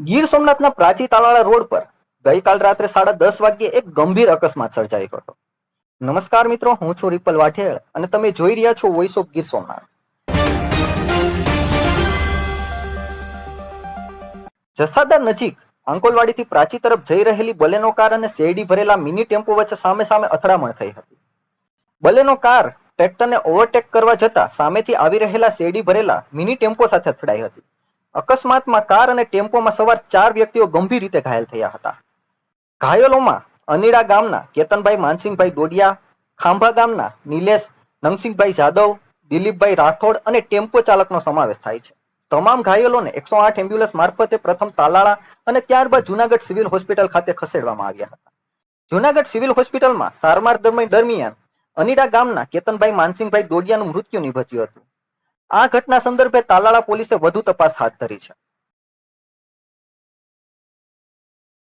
ગીર સોમનાથના પ્રાચી તાલાળા રોડ પર ગઈકાલ રાત્રે સાડા દસ વાગ્યે એક ગંભીર અકસ્માત સર્જાયો હતો. નમસ્કાર મિત્રો, હું છું રિપલ વાઠેલ અને તમે જોઈ રહ્યા છો વોઇસ ઓફ ગીર સોમનાથ. જસાદા નજીક આંકોલવાડીથી પ્રાચી તરફ જઈ રહેલી બલેનો કાર અને શેરડી ભરેલા મિની ટેમ્પો વચ્ચે સામે સામે અથડામણ થઈ હતી. બલેનો કાર ટ્રેક્ટરને ઓવરટેક કરવા જતા સામેથી આવી રહેલા શેરડી ભરેલા મિની ટેમ્પો સાથે અથડાઈ હતી. અકસ્માતમાં કાર અને ટેમ્પોમાં સવાર ચાર વ્યક્તિઓ ગંભીર રીતે ઘાયલ થયા હતા. ઘાયલોમાં અનીડા ગામના કેતનભાઈ માનસિંહભાઈ દોડિયા, ખાંભા ગામના નિલેશ નમસિંહભાઈ જાદવ, દિલીપભાઈ રાઠોડ અને ટેમ્પો ચાલકનો સમાવેશ થાય છે. તમામ ઘાયલોને એકસો આઠ એમ્બ્યુલન્સ મારફતે પ્રથમ તાલાળા અને ત્યારબાદ જુનાગઢ સિવિલ હોસ્પિટલ ખાતે ખસેડવામાં આવ્યા હતા. જુનાગઢ સિવિલ હોસ્પિટલમાં સારવાર દરમિયાન અનીડા ગામના કેતનભાઈ માનસિંહભાઈ દોડિયાનું મૃત્યુ નિપજ્યું હતું. આ ઘટના સંદર્ભે તાલાળા પોલીસે વધુ તપાસ હાથ ધરી છે.